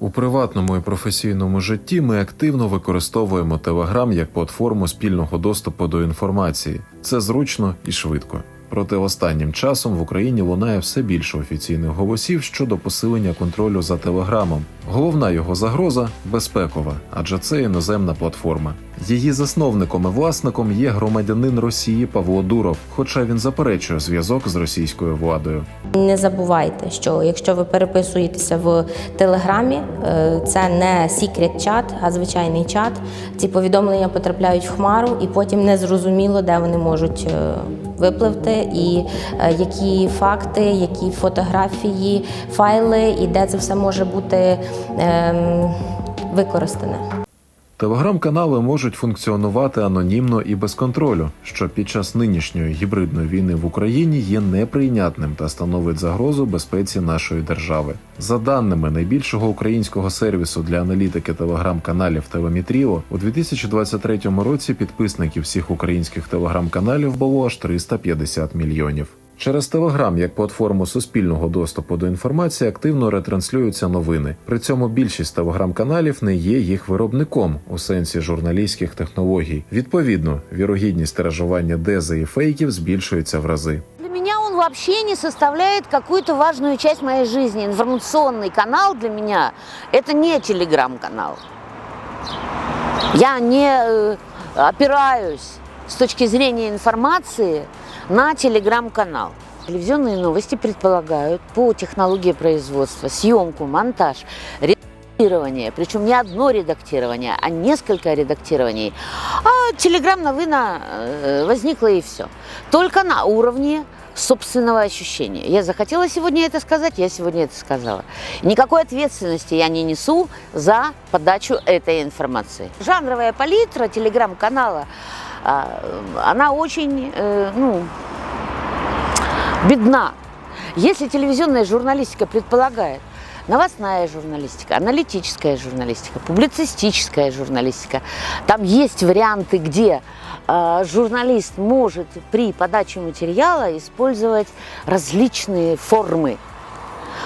У приватному і професійному житті ми активно використовуємо Telegram як платформу спільного доступу до інформації. Це зручно і швидко. Проте останнім часом в Україні лунає все більше офіційних голосів щодо посилення контролю за телеграмом. Головна його загроза безпекова, адже це іноземна платформа. Її засновником і власником є громадянин Росії Павло Дуров, хоча він заперечує зв'язок з російською владою. Не забувайте, що якщо ви переписуєтеся в Телеграмі, е, це не секрет чат, а звичайний чат. Ці повідомлення потрапляють в хмару, і потім незрозуміло, де вони можуть е, випливти, і е, які факти, які фотографії, файли, і де це все може бути ем, використане. Телеграм-канали можуть функціонувати анонімно і без контролю, що під час нинішньої гібридної війни в Україні є неприйнятним та становить загрозу безпеці нашої держави. За даними найбільшого українського сервісу для аналітики телеграм-каналів Телемітріо, у 2023 році підписників всіх українських телеграм-каналів було аж 350 мільйонів. Через Телеграм як платформу суспільного доступу до інформації активно ретранслюються новини. При цьому більшість телеграм-каналів не є їх виробником у сенсі журналістських технологій. Відповідно, вірогідність тиражування дези і фейків збільшується в рази. Для меня он вообще не составляет какую-то важную часть моей жизни. Информационный канал для меня – это не телеграм-канал. Я не э, опираюсь с точки зрения информации на телеграм-канал. Телевизионные новости предполагают по технологии производства съемку, монтаж, редактирование. Причем не одно редактирование, а несколько редактирований. А телеграм-новина э, возникла и все. Только на уровне собственного ощущения. Я захотела сегодня это сказать, я сегодня это сказала. Никакой ответственности я не несу за подачу этой информации. Жанровая палитра телеграм-канала, она очень, э, ну, бедна. Если телевизионная журналистика предполагает новостная журналистика, аналитическая журналистика, публицистическая журналистика, там есть варианты, где э, журналист может при подаче материала использовать различные формы,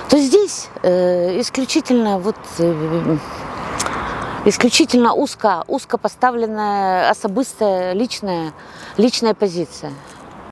то здесь э, исключительно вот э, исключительно узко, узко поставленная особистая личная, личная позиция.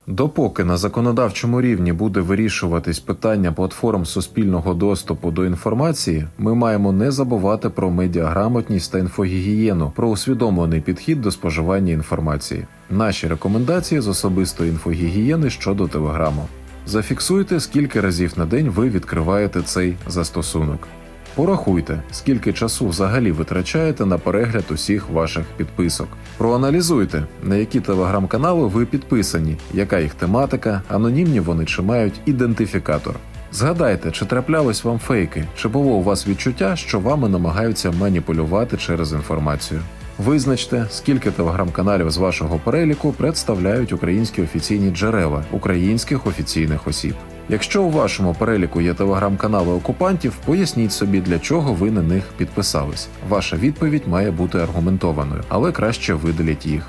Допоки на законодавчому рівні буде вирішуватись питання платформ суспільного доступу до інформації, ми маємо не забувати про медіаграмотність та інфогігієну, про усвідомлений підхід до споживання інформації. Наші рекомендації з особистої інфогігієни щодо телеграму. Зафіксуйте, скільки разів на день ви відкриваєте цей застосунок. Порахуйте, скільки часу взагалі витрачаєте на перегляд усіх ваших підписок. Проаналізуйте, на які телеграм-канали ви підписані, яка їх тематика, анонімні вони чи мають ідентифікатор. Згадайте, чи траплялись вам фейки, чи було у вас відчуття, що вами намагаються маніпулювати через інформацію. Визначте, скільки телеграм-каналів з вашого переліку представляють українські офіційні джерела українських офіційних осіб. Якщо у вашому переліку є телеграм-канали окупантів, поясніть собі, для чого ви на них підписались. Ваша відповідь має бути аргументованою, але краще видаліть їх.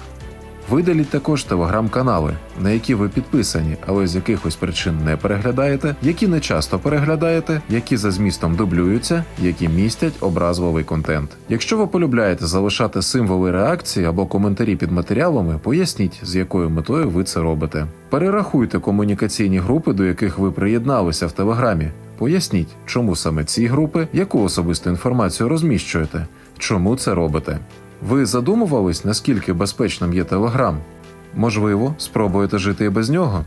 Видаліть також телеграм-канали, на які ви підписані, але з якихось причин не переглядаєте, які не часто переглядаєте, які за змістом дублюються, які містять образливий контент. Якщо ви полюбляєте залишати символи реакції або коментарі під матеріалами, поясніть, з якою метою ви це робите. Перерахуйте комунікаційні групи, до яких ви приєдналися в телеграмі. Поясніть, чому саме ці групи, яку особисту інформацію розміщуєте, чому це робите. Ви задумувались, наскільки безпечним є Телеграм? Можливо, спробуєте жити і без нього?